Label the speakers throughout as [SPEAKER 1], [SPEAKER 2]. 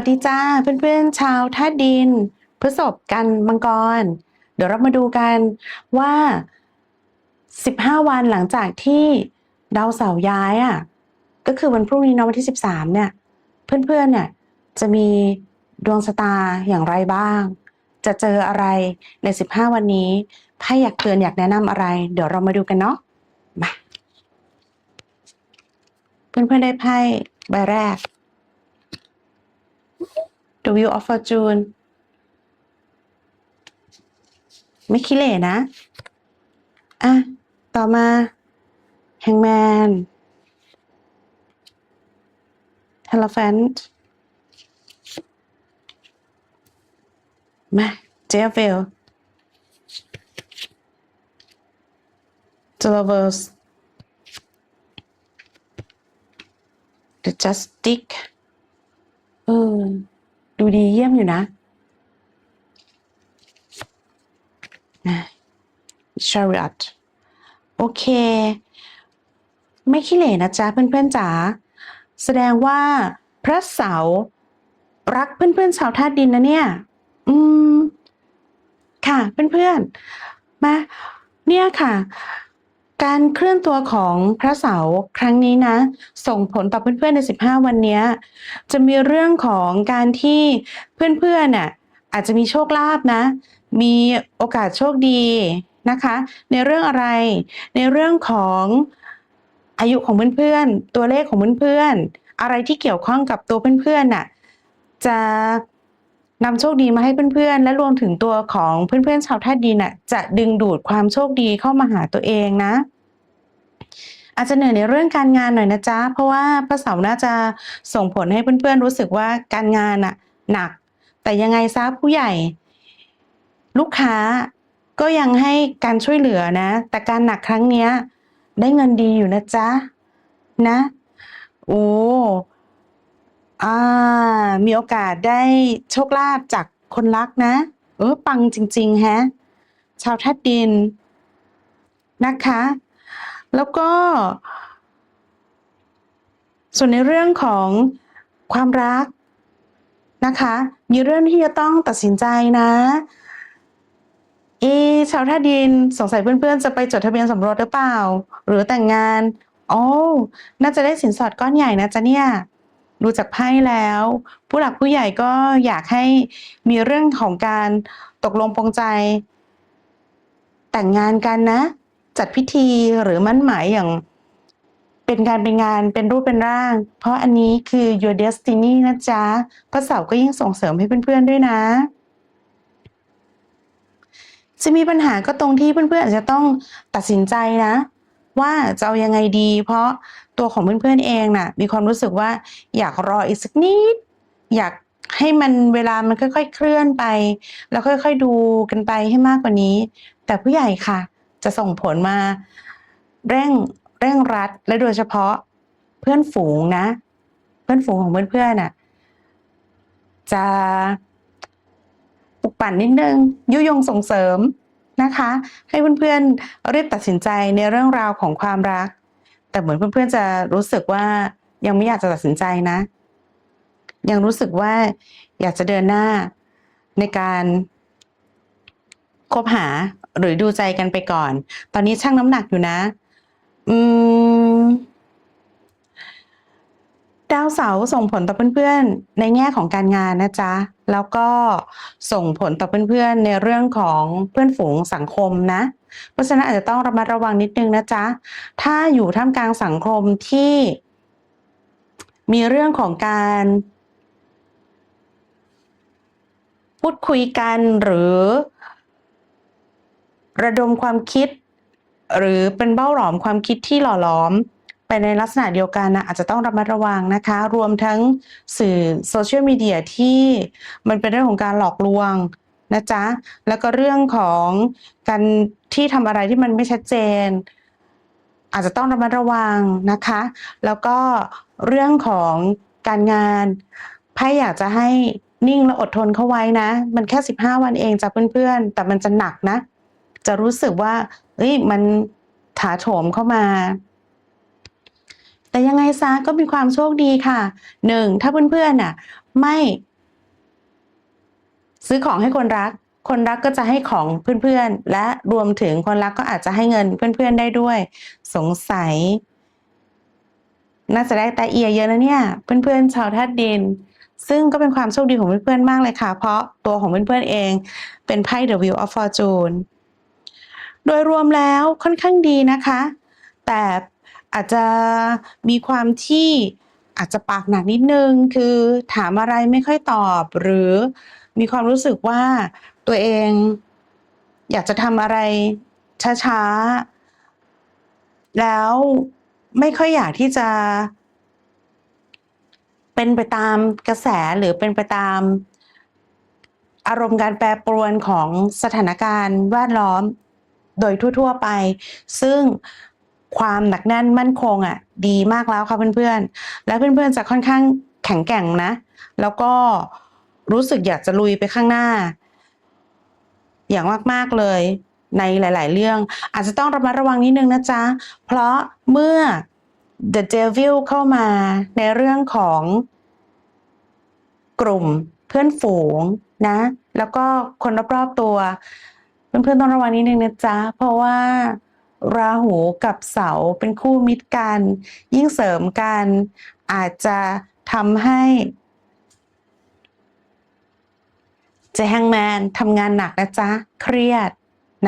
[SPEAKER 1] วัสดีจ้าเพื่อนๆชาวธาตุดิน พฤษภกันมังกร เดี๋ยวเรามาดูกันว่า 15 วันหลังจากที่ดาวเสาร์ย้ายอะก็คือวันพรุ่งนี้นะวันที่ 13 เนี่ย เพื่อนๆเนี่ยจะมีดวงชะตาอย่างไรบ้าง จะเจออะไรใน 15 วันนี้ไพ่อยากเตือนอยากแนะนำอะไร เดี๋ยวเรามาดูกันเนาะมาเพื่อนๆได้ไพ่ใบแรก The Wheel of Fortune ไม่คิเลนะ อะ ต่อมา Hangman Elephant มา Devil The Lovers The Justice เออ ดูดีเยี่ยมอยู่นะอะ Chariot โอเค ไม่ขี้เหร่นะจ๊ะเพื่อนๆจ๋าแสดงว่าพระเสารักเพื่อนๆชาวธาตุดินนะเนี่ย อืม ค่ะเพื่อนๆ มา เนี่ยค่ะ การเคลื่อนตัวของพระเสาร์ครั้งนี้นะ ส่งผลต่อเพื่อนๆใน 15 วันนี้ จะมีเรื่องของการที่เพื่อนๆน่ะอาจจะมีโชคลาภนะ มีโอกาสโชคดีนะคะ ในเรื่องอะไรในเรื่องของอายุของเพื่อนๆตัวเลขของเพื่อนๆอะไรที่เกี่ยวข้องกับตัวเพื่อนๆน่ะจะ นำโชคดีมาให้เพื่อนๆ และรวมถึงตัวของเพื่อนๆชาวธาตุดินน่ะจะดึงดูดความโชคดีเข้ามาหาตัวเองนะ อาจจะเหนื่อยในเรื่องการงานหน่อยนะจ๊ะ เพราะว่าพระเสาร์น่าจะส่งผลให้เพื่อนๆ รู้สึกว่าการงานน่ะหนัก แต่ยังไงซะผู้ใหญ่ ลูกค้าก็ยังให้การช่วยเหลือนะ แต่การหนักครั้งเนี้ย ได้เงินดีอยู่นะจ๊ะนะ โอ้ อ่า มีโอกาสได้โชคลาภจากคนรักนะ เออ ปังจริงๆแฮะ ชาวธาตุดิน นะคะ แล้วก็ ส่วนในเรื่องของความรักนะคะ มีเรื่องที่จะต้องตัดสินใจนะเอะชาวท่าดินสงสัยเพื่อนๆ จะไปจดทะเบียนสมรสหรือเปล่า หรือแต่งงาน โอ้ น่าจะได้สินสอดก้อนใหญ่นะจ๊ะเนี่ย ดูจากไพ่แล้ว ผู้หลักผู้ใหญ่ก็อยากให้มีเรื่องของการตกลงปรงใจ แต่งงานกันนะ จัดพิธีหรือมั่นหมายอย่างเป็นการเป็นงานเป็นรูปเป็นร่าง เพราะอันนี้คือ your destiny นะจ๊ะพระเสาร์ก็ยิ่งส่งเสริมให้เพื่อนๆด้วยนะ จะมีปัญหาก็ตรงที่เพื่อนๆอาจจะต้องตัดสินใจนะ ว่าจะเอายังไงดี เพราะ ตัวของเพื่อนๆเองน่ะมีความรู้สึกว่าอยากรออีกสักนิด อยากให้มันเวลามันค่อยๆเคลื่อนไป แล้วค่อยๆดูกันไปให้มากกว่านี้ แต่ผู้ใหญ่ค่ะ จะส่งผลมาเร่งเร่งรัดและโดยเฉพาะเพื่อนฝูงนะ เพื่อนฝูงของเพื่อนๆน่ะจะปลุกปั่นนิดนึง ยุยงส่งเสริมนะคะ ให้เพื่อนๆรีบตัดสินใจในเรื่องราวของความรัก แต่เหมือนเพื่อนๆจะรู้สึกว่ายังไม่อยากจะตัดสินใจนะ ยังรู้สึกว่าอยากจะเดินหน้าในการคบหาหรือดูใจกันไปก่อน ตอนนี้ชั่งน้ำหนักอยู่นะ อืม ดาวเสาร์ส่งผลต่อเพื่อนๆ ในแง่ของการงานนะจ๊ะ แล้วก็ส่งผลต่อเพื่อนๆ ในเรื่องของเพื่อนฝูงสังคมนะ เพราะฉะนั้นอาจจะต้องระมัดระวังนิดนึงนะจ๊ะ ถ้าอยู่ท่ามกลางสังคมที่ มีเรื่องของการ พูดคุยกันหรือ ระดมความคิด หรือเป็นเบ้าหลอมความคิดที่หล่อหลอม ไปในลักษณะเดียวกันนะอาจจะต้องระมัดระวังนะคะ รวมทั้งสื่อโซเชียลมีเดียที่มันเป็นเรื่องของการหลอกลวงนะจ๊ะ แล้วก็เรื่องของการที่ทำอะไรที่มันไม่ชัดเจน อาจจะต้องระมัดระวังนะคะ แล้วก็เรื่องของการงานไพ่อยากจะให้นิ่งและอดทนเข้าไว้นะ มันแค่ 15 วันเองจ้ะเพื่อนๆ แต่มันจะหนักนะ จะรู้สึกว่าเอ้ยมันถาโถมเข้ามา แต่ยังไงซะก็มีความโชคดีค่ะหนึ่งถ้าเพื่อนๆน่ะ ไม่ ซื้อของให้คนรัก คนรักก็จะให้ของเพื่อนๆ และรวมถึงคนรักก็อาจจะให้เงินเพื่อนๆได้ด้วย สงสัย น่าจะได้แต่เอียเยอะนะเนี่ย เพื่อนๆ ชาวธาตุดิน ซึ่งก็เป็นความโชคดีของเพื่อนๆมากเลยค่ะ เพราะตัวของเพื่อนๆเองเป็นไพ่ The Wheel of Fortune โดยรวมแล้วค่อนข้างดีนะคะ แต่ อาจจะมีความที่อาจจะปากหนักนิดนึง คือถามอะไรไม่ค่อยตอบ หรือมีความรู้สึกว่าตัวเอง อยากจะทำอะไรช้าๆ แล้วไม่ค่อยอยากที่จะ เป็นไปตามกระแสหรือเป็นไปตาม อารมณ์การแปรปรวนของสถานการณ์แวดล้อมโดยทั่ว ๆ ไป ซึ่ง ความหนักแน่นมั่นคงอะ ดีมากแล้วค่ะเพื่อนๆ และเพื่อนๆจะค่อนข้างแข็งแกร่งนะ แล้วก็รู้สึกอยากจะลุยไปข้างหน้า อย่างมากๆเลยในหลาย ๆ เรื่อง อาจจะต้องระมัดระวังนิดนึงนะจ๊ะ เพราะเมื่อ The Devil เข้ามาในเรื่องของกลุ่มเพื่อนฝูงนะ แล้วก็คนรอบ ๆ ตัว เพื่อน ๆ ต้องระวังนิดนึงนะจ๊ะ เพราะว่า ราหูกับเสาเป็นคู่มิตรกัน ยิ่งเสริมกันอาจจะทำให้เจแฮงแมนทำงานหนักนะจ๊ะ เครียด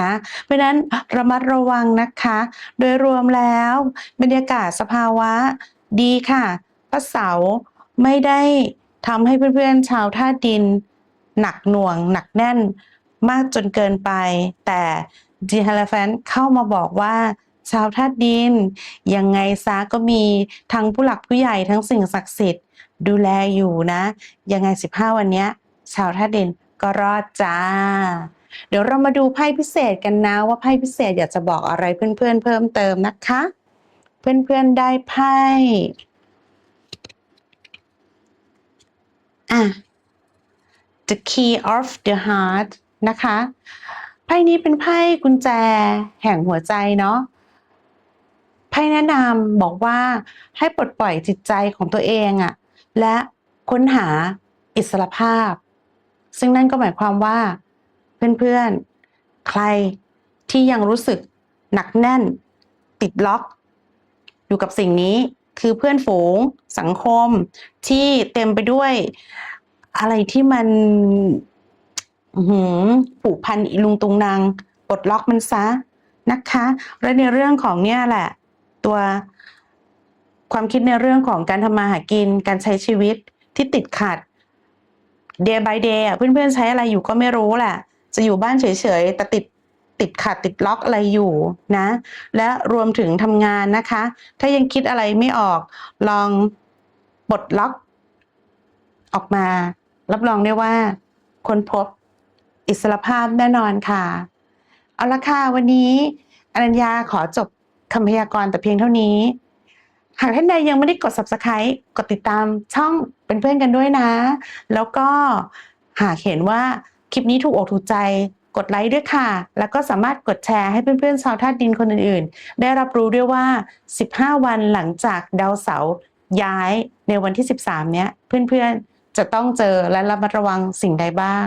[SPEAKER 1] นะ เพราะนั้นระมัดระวังนะคะ โดยรวมแล้วบรรยากาศสภาวะดีค่ะพระเสาไม่ได้ทำให้เพื่อนๆชาวท่าดิน หนักหน่วงหนักแน่นมากจนเกินไป แต่ ดีฮ e ลแฟนเข้ามาบอกว่าชาวท่าตุดิน ยังไงซะก็มีทั้งผู้หลักผู้ใหญ่ทั้งสิ่งศักดิ์สิทธิ์ ดูแลอยู่นะ ยังไง 15 วันนี้ชาวท่าตุดินก็รอดจ้า เดี๋ยวเรามาดูไพ่พิเศษกันนะว่าไพ่พิเศษอยากจะบอกอะไรเพื่อนๆเพิ่มเติมนะคะ เพื่อนๆได้ไพ่อะ The Key of the Heart นะคะ ไพ่นี้เป็นไพ่กุญแจแห่งหัวใจเนาะไพ่แนะนำบอกว่าให้ปลดปล่อยจิตใจของตัวเองอะและค้นหาอิสรภาพ ซึ่งนั่นก็หมายความว่า เพื่อนๆ ใครที่ยังรู้สึกหนักแน่น ติดล็อก อยู่กับสิ่งนี้คือเพื่อนฝูงสังคมที่เต็มไปด้วยอะไรที่มัน อื้อหืผูกพันอีลุงตุงนางปลดล็อกมันซะนะคะ และในเรื่องของเนี่ยแหละ ตัวความคิดในเรื่องของการทำมาหากินการใช้ชีวิตที่ติดขัด day by day อะเพื่อนๆใช้อะไรอยู่ก็ไม่รู้แหละ จะอยู่บ้านเฉยๆแต่ติดติดขัดติดล็อกอะไรอยู่นะ และรวมถึงทำงานนะคะ ถ้ายังคิดอะไรไม่ออกลองปลดล็อก ออกมา รับรองได้ว่า คนพบ อิสรภาพแน่นอนค่ะ เอาละค่ะวันนี้อนัญญาขอจบคำพยากรณ์แต่เพียงเท่านี้ หากท่านใดยังไม่ได้กด subscribe กดติดตามช่องเป็นเพื่อนกันด้วยนะ แล้วก็หากเห็นว่าคลิปนี้ถูกอกถูกใจกดไลค์ด้วยค่ะ แล้วก็สามารถกดแชร์ให้เพื่อนๆชาวธาตุดินคนอื่นๆ ได้รับรู้ด้วยว่า 15 วันหลังจากดาวเสาร์ย้ายในวันที่ 13 เนี้ย เพื่อนๆจะต้องเจอและระมัดระวังสิ่งใดบ้าง